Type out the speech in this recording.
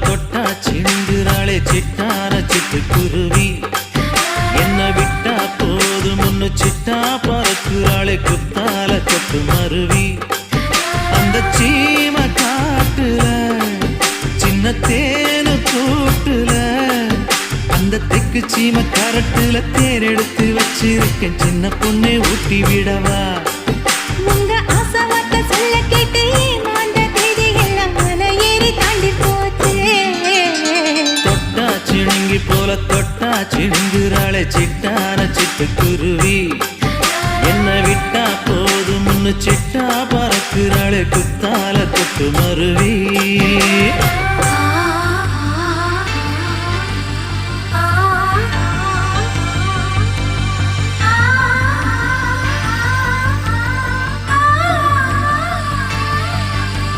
தொட்டா சிந்துறாளே சிட்டார சிட்டு குருவி. என்ன விட்டா போதும் முன்னு சிட்டா பறக்குறாளே குத்தால கொட்டு மருவி. அந்த சீம காட்டுல சின்ன தேனு கூட்டுல அந்த தெக்கு சீம கரட்டுல தேர் எடுத்து வச்சிருக்கேன். சின்ன பொண்ணை ஊட்டி விடவா? உங்க ஆசை போல தொட்டா சிணுங்குறாளே சிட்டான சிட்டு குருவி. என்ன விட்டா போதும் சிட்டா பறக்குறாளே குத்தால கொட்டு மருவி.